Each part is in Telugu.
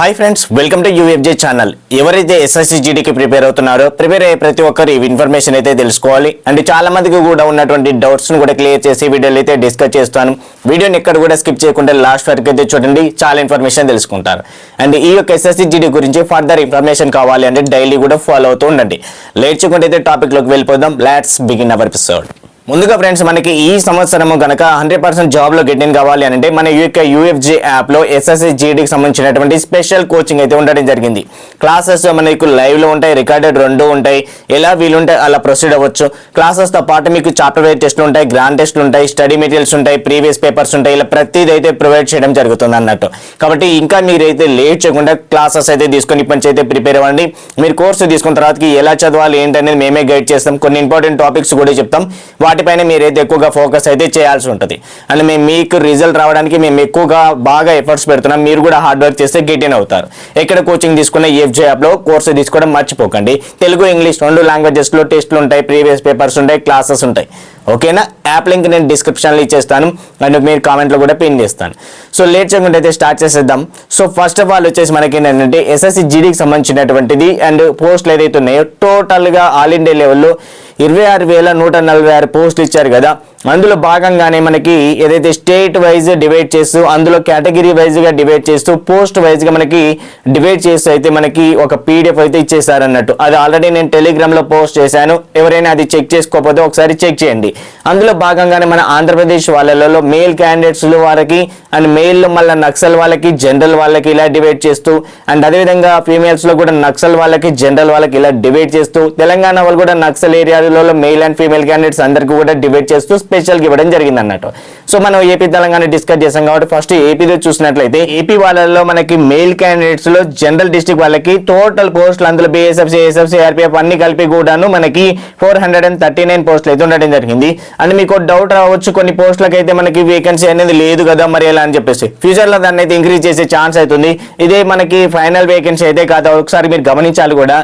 Hi friends welcome to UFJ channel ఎవరైతే ఎస్ఎస్సి జీడీకి ప్రిపేర్ అవుతున్నారో ప్రిపేర్ అయ్యే ప్రతి ఒక్కరు ఈ ఇన్ఫర్మేషన్ అయితే తెలుసుకోవాలి. అండ్ చాలా మందికి కూడా ఉన్నటువంటి డౌట్స్ను కూడా క్లియర్ చేసి వీడియోలు అయితే డిస్కస్ చేస్తాను. వీడియోని ఎక్కడ కూడా స్కిప్ చేయకుండా లాస్ట్ వరకు అయితే చూడండి చాలా ఇన్ఫర్మేషన్ తెలుసుకుంటారు. అండ్ ఈ యొక్క ఎస్ఎస్సి జీడీ గురించి ఫర్దర్ ఇన్ఫర్మేషన్ కావాలి అంటే డైలీ కూడా ఫాలో అవుతూ ఉండండి. లేట్ చేయకుండా అయితే టాపిక్లోకి వెళ్ళిపోదాం. లెట్స్ బిగిన్ అవర్ ఎపిసోడ్ ముందుగా ఫ్రెండ్స్ మనకి ఈ సంవత్సరము కనుక హండ్రెడ్ పర్సెంట్ జాబ్లో గెట్ ఇన్ కావాలి అని అంటే మన యొక్క యూఎఫ్జే యాప్లో ఎస్ఎస్సి జీడీకి సంబంధించినటువంటి స్పెషల్ కోచింగ్ అయితే ఉండడం జరిగింది. క్లాసెస్ మనకు లైవ్లో ఉంటాయి రికార్డెడ్ రెండు ఉంటాయి. ఎలా వీలుంటే అలా ప్రొసీడ్ అవ్వచ్చు. క్లాసెస్తో పాటు మీకు చాప్టర్ వైజ్ టెస్ట్లు ఉంటాయి గ్రాండ్ టెస్ట్లు ఉంటాయి స్టడీ మెటీరియల్స్ ఉంటాయి ప్రీవియస్ పేపర్స్ ఉంటాయి. ఇలా ప్రతిదీ అయితే ప్రొవైడ్ చేయడం జరుగుతుంది అన్నట్టు. కాబట్టి ఇంకా మీరైతే లేట్ చేయకుండా క్లాసెస్ అయితే తీసుకొని ఇప్పటి నుంచి అయితే ప్రిపేర్ అవ్వండి. మీరు కోర్సు తీసుకున్న తర్వాతకి ఎలా చదవాలి ఏంటనేది మేమే గైడ్ చేస్తాం. కొన్ని ఇంపార్టెంట్ టాపిక్స్ కూడా చెప్తాం. వాటిపైన మీరైతే ఎక్కువగా ఫోకస్ అయితే చేయాల్సి ఉంటుంది. అండ్ మేము మీకు రిజల్ట్ రావడానికి మేము ఎక్కువగా బాగా ఎఫర్ట్స్ పెడుతున్నాం. మీరు కూడా హార్డ్ వర్క్ చేస్తే గెట్ అవుతారు. ఎక్కడ కోచింగ్ తీసుకున్న ఎఫ్జే యాప్లో కోర్సు తీసుకోవడం మర్చిపోకండి. తెలుగు ఇంగ్లీష్ రెండు లాంగ్వేజెస్లో టెస్ట్లు ఉంటాయి ప్రీవియస్ పేపర్స్ ఉంటాయి క్లాసెస్ ఉంటాయి. ఓకేనా? యాప్ లింక్ నేను డిస్క్రిప్షన్లో ఇచ్చేస్తాను. అండ్ మీరు కామెంట్లో కూడా పిన్ చేస్తాను. సో లేట్ చేయకుండా అయితే స్టార్ట్ చేసేద్దాం. సో ఫస్ట్ ఆఫ్ ఆల్ వచ్చేసి మనకి ఏంటంటే ఎస్ఎస్సి జీడీకి సంబంధించినటువంటిది అండ్ పోస్టులు ఏదైతే ఉన్నాయో టోటల్గా ఆల్ ఇండియా లెవెల్లో ఇరవై ఆరు వేల నూట నలభై ఆరు పోస్టులు ఇచ్చారు కదా. అందులో భాగంగానే మనకి ఏదైతే స్టేట్ వైజ్ డివైడ్ చేస్తూ అందులో కేటగిరీ వైజ్గా డివైడ్ చేస్తూ పోస్ట్ వైజ్గా మనకి డివైడ్ చేస్తూ అయితే మనకి ఒక పీడిఎఫ్ అయితే ఇచ్చేసారు అన్నట్టు అది ఆల్రెడీ నేను టెలిగ్రామ్లో పోస్ట్ చేశాను. ఎవరైనా అది చెక్ చేసుకోకపోతే ఒకసారి చెక్ చేయండి. అందులో భాగంగానే మన ఆంధ్రప్రదేశ్ వాళ్ళలో మేల్ క్యాండిడేట్స్ వారికి అండ్ మేల్లో మళ్ళీ నక్సల్ వాళ్ళకి జనరల్ వాళ్ళకి ఇలా డివైడ్ చేస్తూ అండ్ అదేవిధంగా ఫీమేల్స్లో కూడా నక్సల్ వాళ్ళకి జనరల్ వాళ్ళకి ఇలా డివైడ్ చేస్తూ తెలంగాణ వాళ్ళు కూడా నక్సల్ ఏరియాలలో మేల్ అండ్ ఫీమేల్ క్యాండిడేట్స్ అందరికీ కూడా డివైడ్ చేస్తూ స్పెషల్గా ఇవ్వడం జరిగింది అన్నట్టు సో మనం ఏపీ తెలంగాణ డిస్కస్ చేసాం కాబట్టి ఫస్ట్ ఏపీలో చూసినట్లయితే ఏపీ వాళ్ళలో మనకి మేల్ క్యాండిడేట్స్లో జనరల్ డిస్ట్రిక్ట్ వాళ్ళకి టోటల్ పోస్టులు అందులో బిఎస్ఎఫ్ సిఎస్ఎఫ్ సిఆర్పిఎఫ్ అన్ని కలిపి కూడాను మనకి four hundred and thirty nine పోస్టులు అయితే ఉండడం జరిగింది. అండ్ మీకు డౌట్ రావచ్చు కొన్ని పోస్టులకు అయితే మనకి వేకెన్సీ అనేది లేదు కదా మరి ఎలా అని చెప్పేసి. ఫ్యూచర్లో దాన్ని అయితే ఇంక్రీజ్ చేసే ఛాన్స్ అవుతుంది ఇదే మనకి ఫైనల్ వేకెన్సీ అయితే కాదు. ఒకసారి మీరు గమనించాలి కూడా.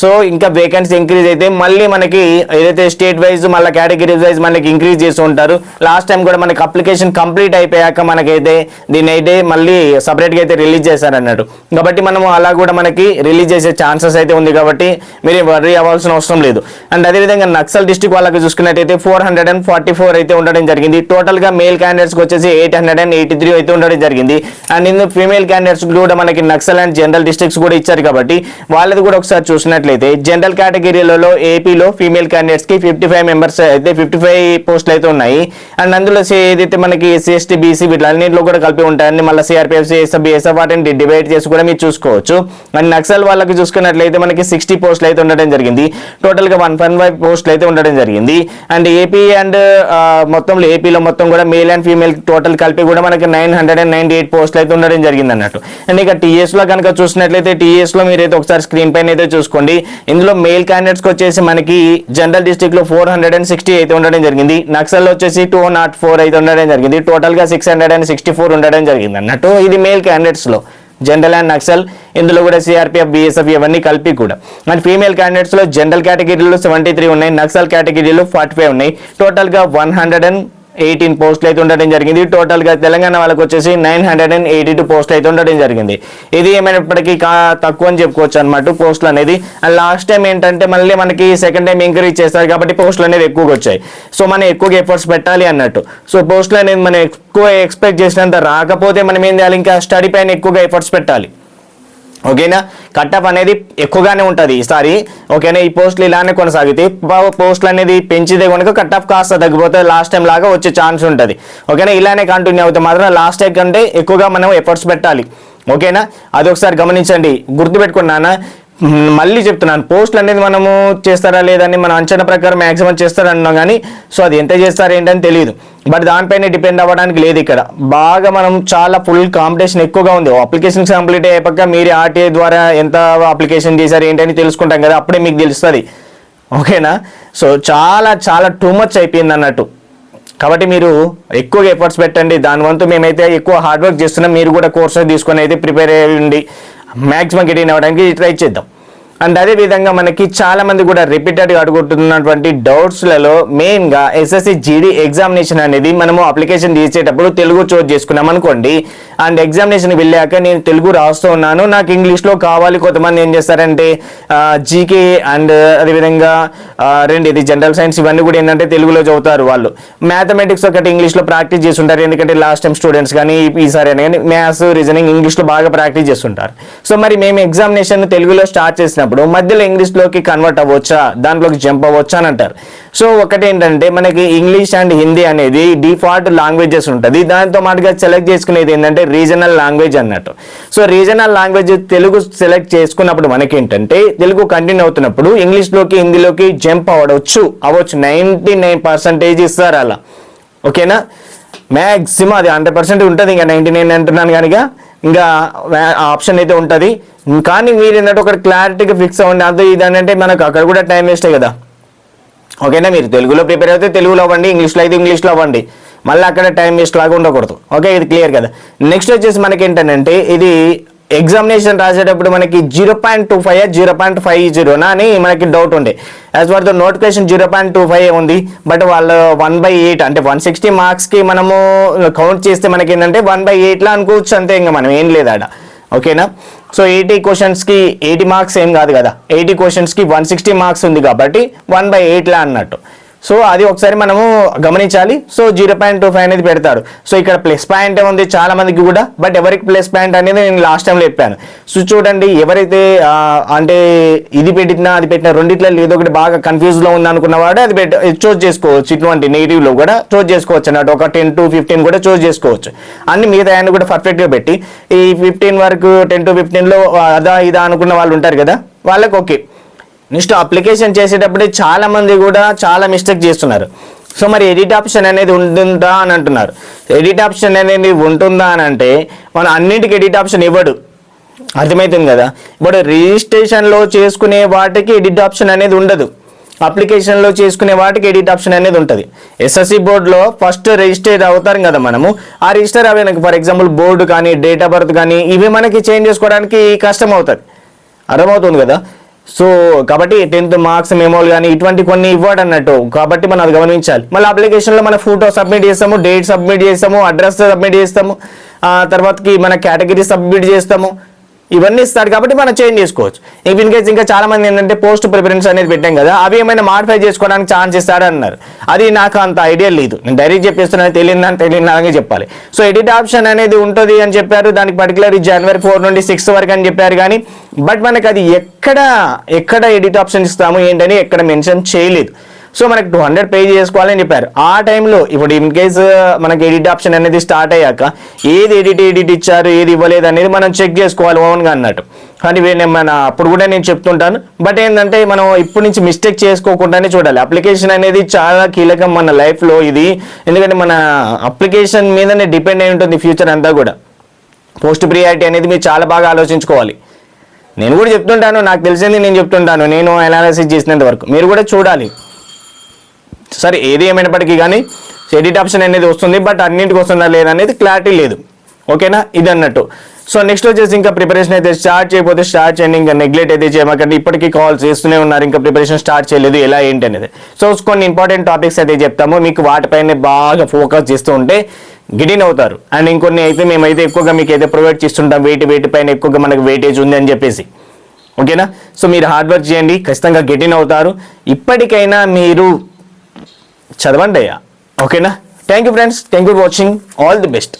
సో ఇంకా వేకెన్సీ ఇంక్రీజ్ అయితే మళ్ళీ మనకి ఏదైతే స్టేట్ వైజ్ మళ్ళీ కేటగిరీస్ వైజ్ మనకి ఇంక్రీజ్ చేస్తూ ఉంటారు. లాస్ట్ టైం కూడా మనకి అప్లికేషన్ కంప్లీట్ అయిపోయాక మనకైతే దీని అయితే మళ్ళీ సపరేట్గా అయితే రిలీజ్ చేశారు అన్నట్టు కాబట్టి మనము అలా కూడా మనకి రిలీజ్ చేసే ఛాన్సెస్ అయితే ఉంది కాబట్టి మీరు వర్రీ అవ్వాల్సిన అవసరం లేదు. అండ్ అదేవిధంగా నక్సల్ డిస్టిక్ వాళ్ళకి చూసుకున్నట్టయితే four hundred and forty four అయితే ఉండడం జరిగింది. టోటల్గా మేల్ క్యాండిడేట్స్కి వచ్చేసి eight hundred and eighty three అయితే ఉండడం జరిగింది. అండ్ ఇందులో ఫీమేల్ క్యాండిడేట్స్ కూడా మనకి నక్సల్ అండ్ జనరల్ డిస్ట్రిక్ట్స్ కూడా ఇచ్చారు కాబట్టి వాళ్ళది కూడా ఒకసారి చూసినట్లయితే జనరల్ కేటగిరీలలో ఏపీలో ఫీమేల్ క్యాండిడేట్స్కి ఫిఫ్టీ ఫైవ్ మెంబర్స్ అయితే ఫిఫ్టీ ఫైవ్ పోస్టులు అయితే ఉన్నాయి. అండ్ అందులో ఏదైతే మనకి ఎస్సీ బీసీ వీటిలన్నింటిలో కూడా కలిపి ఉంటాయని మళ్ళీ సిఆర్పిఎఫ్ సిఎస్ఎఫ్ వాటిని డివైడ్ చేసి కూడా మీరు చూసుకోవచ్చు. అండ్ నక్సల్ వాళ్ళకి చూసుకున్నట్లయితే మనకి సిక్స్టీ పోస్టులు అయితే ఉండడం జరిగింది. టోటల్గా వన్ పాయింట్ ఫైవ్ పోస్టులు అయితే ఉండడం జరిగింది. అండ్ ఏపీ అండ్ మొత్తంలో ఏపీలో మొత్తం కూడా మేల్ అండ్ ఫీమేల్ టోటల్ కలిపి కూడా మనకి nine hundred and ninety eight పోస్టులు అయితే ఉండడం జరిగింది అన్నట్టు. అండ్ ఇక టీఎస్లో కనుక చూసినట్లయితే టీఎస్లో మీరైతే ఒకసారి స్క్రీన్ పైన అయితే చూసుకోండి. ఇందులో మేల్ క్యాండిడేట్స్కి వచ్చేసి మనకి జనరల్ డిస్ట్రిక్ట్లో ఫోర్ హండ్రెడ్ అండ్ సిక్స్టీ అయితే ఉండడం జరిగింది. నక్సల్ వచ్చేసి టూ నాట్ ఫోర్ అయితే ఉండడం జరిగింది. టోటల్గా six hundred and sixty four ఉండడం జరిగింది అన్నట్టు ఇది మేల్ క్యాండిడేట్స్లో. జనరల్ అండ్ నక్సల్ ఇందులో కూడా సిఆర్పిఎఫ్ బిఎస్ఎఫ్ ఇవన్నీ కలిపి కూడా. అండ్ ఫీమేల్ క్యాండిడేట్స్లో జనరల్ కేటగిరీలో సెవెంటీ త్రీ ఉన్నాయి. నక్సల్ కేటగిరీలో ఫార్టీ ఫైవ్ ఉన్నాయి. టోటల్గా వన్ హండ్రెడ్ అండ్ ఎయిటీన్ పోస్టులు అయితే ఉండడం జరిగింది. టోటల్గా తెలంగాణ వాళ్ళకి వచ్చేసి nine hundred and eighty two పోస్టులు అయితే ఉండడం జరిగింది. ఇది ఏమైనప్పటికీ కా తక్కువ అని చెప్పుకోవచ్చు అనమాట పోస్టులు అనేది. అండ్ లాస్ట్ టైం ఏంటంటే మళ్ళీ మనకి సెకండ్ టైం ఇంక్రీజ్ చేస్తారు కాబట్టి పోస్టులు అనేది ఎక్కువగా వచ్చాయి. సో మనం ఎక్కువగా ఎఫర్ట్స్ పెట్టాలి అన్నట్టు. సో పోస్టులు అనేది మనం ఎక్కువ ఎక్స్పెక్ట్ చేసినంత రాకపోతే మనం ఏం చేయాలి? ఇంకా స్టడీ పైన ఎక్కువగా ఎఫర్ట్స్ పెట్టాలి. ఓకేనా? కట్టప్ అనేది ఎక్కువగానే ఉంటుంది ఈసారి ఓకేనా? ఈ పోస్టులు ఇలానే కొనసాగితే పోస్టులు అనేది పెంచితే కనుక కట్టప్ కాస్త తగ్గిపోతే లాస్ట్ టైం లాగా వచ్చే ఛాన్స్ ఉంటుంది. ఓకేనా? ఇలానే కంటిన్యూ అవుతే మాత్రం లాస్ట్ టైం కంటే ఎక్కువగా మనం ఎఫర్ట్స్ పెట్టాలి. ఓకేనా? అది ఒకసారి గమనించండి గుర్తుపెట్టుకున్నానా మళ్ళీ చెప్తున్నాను. పోస్టులు అనేది మనము చేస్తారా లేదని మన అంచనా ప్రకారం మ్యాక్సిమం చేస్తారన్నాం కానీ సో అది ఎంత చేస్తారు ఏంటని తెలియదు బట్ దానిపైన డిపెండ్ అవ్వడానికి లేదు ఇక్కడ. బాగా మనం చాలా ఫుల్ కాంపిటీషన్ ఎక్కువగా ఉంది. అప్లికేషన్ కంప్లీట్ అయ్యాక మీరు ఆర్టీఐ ద్వారా ఎంత అప్లికేషన్ చేశారు ఏంటని తెలుసుకుంటాం కదా అప్పుడే మీకు తెలుస్తుంది. ఓకేనా? సో చాలా చాలా టూ మచ్ అయిపోయింది అన్నట్టు. కాబట్టి మీరు ఎక్కువగా ఎఫర్ట్స్ పెట్టండి. దాని వంతు మేమైతే ఎక్కువ హార్డ్ వర్క్ చేస్తున్నాం. మీరు కూడా కోర్సెస్ తీసుకొని అయితే ప్రిపేర్ అయ్యండి మ్యాక్సిమం గెటిన్ అవ్వడానికి ట్రై చేద్దాం. అండ్ అదే విధంగా మనకి చాలా మంది కూడా రిపీటెడ్గా అడుగుతున్నటువంటి డౌట్స్లలో మెయిన్గా ఎస్ఎస్సి జీడీ ఎగ్జామినేషన్ అనేది మనము అప్లికేషన్ చేసేటప్పుడు తెలుగు చూస్ చేసుకున్నాం అనుకోండి. అండ్ ఎగ్జామినేషన్ వెళ్ళాక నేను తెలుగు రాస్తూ ఉన్నాను. నాకు ఇంగ్లీష్లో కావాలి. కొంతమంది ఏం చేస్తారంటే జీకే అండ్ అదేవిధంగా రెండు ఇది జనరల్ సైన్స్ ఇవన్నీ కూడా ఏంటంటే తెలుగులో చదువుతారు వాళ్ళు. మ్యాథమెటిక్స్ ఒకటి ఇంగ్లీష్లో ప్రాక్టీస్ చేస్తుంటారు. ఎందుకంటే లాస్ట్ టైం స్టూడెంట్స్ కానీ ఈసారి అని కానీ మ్యాథ్స్ రీజనింగ్ ఇంగ్లీష్లో బాగా ప్రాక్టీస్ చేస్తుంటారు. సో మరి మేము ఎగ్జామినేషన్ తెలుగులో స్టార్ట్ చేసినప్పుడు మధ్యలో ఇంగ్లీష్లోకి కన్వర్ట్ అవ్వచ్చా? దాంట్లోకి జంప్ అవ్వచ్చా అని అంటారు. సో ఒకటి ఏంటంటే మనకి ఇంగ్లీష్ అండ్ హిందీ అనేది డిఫాల్ట్ లాంగ్వేజెస్ ఉంటుంది. దాంతో మాటుగా సెలెక్ట్ చేసుకునేది ఏంటంటే రీజనల్ లాంగ్వేజ్ అన్నట్టు. So regional language Telugu select చేసుకున్నప్పుడు మనకి ఏంటంటే తెలుగు కంటిన్యూ అవుతున్నప్పుడు ఇంగ్లీష్లోకి హిందీలోకి జంప్ అవ్వవచ్చు అవ్వచ్చు. నైంటీ నైన్ పర్సెంటేజ్ ఇస్తారు అలా. ఓకేనా? మ్యాక్సిమం అది హండ్రెడ్ పర్సెంట్ ఉంటుంది. ఇంకా నైంటీ నైన్ అంటున్నాను కనుక. ఇంకా ఆప్షన్ అయితే ఉంటుంది. కానీ మీరు ఏంటంటే ఒకటి క్లారిటీగా ఫిక్స్ అవ్వండి. అంత ఇది అంటే మనకు అక్కడ కూడా టైం వేస్టే కదా. ఓకేనా? మీరు తెలుగులో ప్రిపేర్ అయితే తెలుగులో అవ్వండి ఇంగ్లీష్లో అయితే ఇంగ్లీష్లో అవ్వండి. మళ్ళీ అక్కడ టైం వేస్ట్ లాగా ఉండకూడదు. ఓకే? ఇది క్లియర్ కదా. నెక్స్ట్ వచ్చేసి మనకి ఏంటంటే ఇది ఎగ్జామినేషన్ రాసేటప్పుడు మనకి zero point two five zero point five జీరోనా అని మనకి డౌట్ ఉండే. As for the notification zero point two five ఉంది. బట్ వాళ్ళు వన్ బై ఎయిట్ అంటే వన్ సిక్స్టీ మార్క్స్కి మనము కౌంట్ చేస్తే మనకి ఏంటంటే వన్ బై ఎయిట్లో అనుకోవచ్చు అంతే ఇంకా మనం ఏం లేదు ఆడ. ఓకేనా సో ఎయిటీ క్వశ్చన్స్కి ఎయిటీ మార్క్స్ ఏం కాదు కదా. ఎయిటీ క్వశ్చన్స్కి వన్ సిక్స్టీ మార్క్స్ ఉంది కాబట్టి వన్ బై ఎయిట్లా అన్నట్టు. సో అది ఒకసారి మనము గమనించాలి. So zero point two five అనేది పెడతారు. సో ఇక్కడ ప్లస్ పాయింట్ ఉంది చాలా మందికి కూడా బట్ ఎవరికి ప్లస్ పాయింట్ అనేది నేను లాస్ట్ టైంలో చెప్పాను. సో చూడండి ఎవరైతే అంటే ఇది పెట్టినా అది పెట్టినా రెండిట్లో ఏదో ఒకటి బాగా కన్ఫ్యూజ్లో ఉంది అనుకున్న వాడు అది పెట్ట చూస్ చేసుకోవచ్చు. ఇటువంటి నెగిటివ్లో కూడా చూస్ చేసుకోవచ్చు అన్నట్టు ఒక టెన్ టు ఫిఫ్టీన్ కూడా చూస్ చేసుకోవచ్చు. అన్ని మిగతా అన్ని కూడా పర్ఫెక్ట్గా పెట్టి ఈ ఫిఫ్టీన్ వరకు టెన్ టు ఫిఫ్టీన్లో అదా ఇదా అనుకున్న వాళ్ళు ఉంటారు కదా వాళ్ళకి ఓకే నెక్స్ట్ అప్లికేషన్ చేసేటప్పుడే చాలామంది కూడా చాలా మిస్టేక్ చేస్తున్నారు. సో మరి ఎడిట్ ఆప్షన్ అనేది ఉంటుందా అని అంటున్నారు. ఎడిట్ ఆప్షన్ అనేది ఉంటుందా అని అంటే మనం అన్నింటికి ఎడిట్ ఆప్షన్ ఇవ్వడు. అర్థమవుతుంది కదా? ఇప్పుడు రిజిస్ట్రేషన్లో చేసుకునే వాటికి ఎడిట్ ఆప్షన్ అనేది ఉండదు. అప్లికేషన్లో చేసుకునే వాటికి ఎడిట్ ఆప్షన్ అనేది ఉంటుంది. ఎస్ఎస్సి బోర్డులో ఫస్ట్ రిజిస్టర్ అవుతారు కదా మనము. ఆ రిజిస్టర్ అవి ఫర్ ఎగ్జాంపుల్ బోర్డు కానీ డేట్ ఆఫ్ బర్త్ కానీ ఇవి మనకి చేంజ్ చేసుకోవడానికి కష్టం అవుతుంది. అర్థమవుతుంది కదా? సో కాబట్టి టెన్త్ మార్క్స్ మెమోలు కానీ ఇటువంటి కొన్ని ఇవ్వడు అన్నట్టు కాబట్టి మనం అది గమనించాలి. మళ్ళీ అప్లికేషన్లో మన ఫోటో సబ్మిట్ చేస్తాము డేట్ సబ్మిట్ చేస్తాము అడ్రస్ సబ్మిట్ చేస్తాము ఆ తర్వాతకి మన కేటగిరీ సబ్మిట్ చేస్తాము. ఇవన్నీ ఇస్తాడు కాబట్టి మనం చేంజ్ చేసుకోవచ్చు. ఇంక ఇన్ కేస్ ఇంకా చాలా మంది ఏంటంటే పోస్ట్ ప్రిఫరెన్స్ అనేది పెట్టాం కదా అవి ఏమైనా మాడిఫై చేసుకోవడానికి ఛాన్స్ ఇస్తాడు అన్నారు అది నాకు అంత ఐడియా లేదు. నేను డైరెక్ట్ చెప్పేస్తున్నాను తెలియదని తెలియని చెప్పాలి. సో ఎడిట్ ఆప్షన్ అనేది ఉంటుంది అని చెప్పారు. దానికి పర్టికులర్ జనవరి ఫోర్ నుండి సిక్స్ వరకు అని చెప్పారు కానీ బట్ మనకి అది ఎక్కడ ఎక్కడ ఎడిట్ ఆప్షన్ ఇస్తాము ఏంటని ఎక్కడ మెన్షన్ చేయలేదు. సో మనకి టూ హండ్రెడ్ పే చేసుకోవాలని చెప్పారు. ఆ టైంలో ఇప్పుడు ఇన్ కేస్ uh, మనకి ఎడిట్ ఆప్షన్ అనేది స్టార్ట్ అయ్యాక ఏది ఎడిట్ ఎడిట్ ఇచ్చారు ఏది ఇవ్వలేదు అనేది మనం చెక్ చేసుకోవాలి ఓన్గా అన్నట్టు. కానీ నేను మన అప్పుడు కూడా నేను చెప్తుంటాను. బట్ ఏంటంటే మనం ఇప్పటి నుంచి మిస్టేక్ చేసుకోకుండానే చూడాలి. అప్లికేషన్ అనేది చాలా కీలకం మన లైఫ్లో ఇది. ఎందుకంటే మన అప్లికేషన్ మీదనే డిపెండ్ అయి ఉంటుంది ఫ్యూచర్ అంతా కూడా. పోస్ట్ ప్రియారిటీ అనేది మీరు చాలా బాగా ఆలోచించుకోవాలి. నేను కూడా చెప్తుంటాను నాకు తెలిసింది నేను చెప్తుంటాను. నేను అనాలిసిస్ చేసినంత వరకు. మీరు కూడా చూడాలి. సరే ఏది ఏమైనప్పటికీ కానీ ఎడిట్ ఆప్షన్ అనేది వస్తుంది బట్ అన్నింటికి వస్తుందా లేదా అనేది క్లారిటీ లేదు. ఓకేనా? ఇది అన్నట్టు. సో నెక్స్ట్ వచ్చేసి ఇంకా ప్రిపరేషన్ అయితే స్టార్ట్ చేయకపోతే స్టార్ట్ చేయండి ఇంకా నెగ్లెక్ట్ అయితే చేయమాకండి. ఇప్పటికీ కాల్ చేస్తూనే ఉన్నారు ఇంకా ప్రిపరేషన్ స్టార్ట్ చేయలేదు ఎలా ఏంటి అనేది. సో కొన్ని ఇంపార్టెంట్ టాపిక్స్ అయితే చెప్తాము. మీకు వాటిపైనే బాగా ఫోకస్ చేస్తూ ఉంటే గిడిన్ అవుతారు. అండ్ ఇంకొన్ని అయితే మేమైతే ఎక్కువగా మీకు అయితే ప్రొవైడ్ చేస్తుంటాం. వెయిట్ వెయిట్ పైన ఎక్కువగా మనకు వెయిటేజ్ ఉంది అని చెప్పేసి. ఓకేనా? సో మీరు హార్డ్ వర్క్ చేయండి ఖచ్చితంగా గెటిన్ అవుతారు. ఇప్పటికైనా మీరు చదవండి అయ్యా. ఓకేనా? Thank you friends thank you watching all the best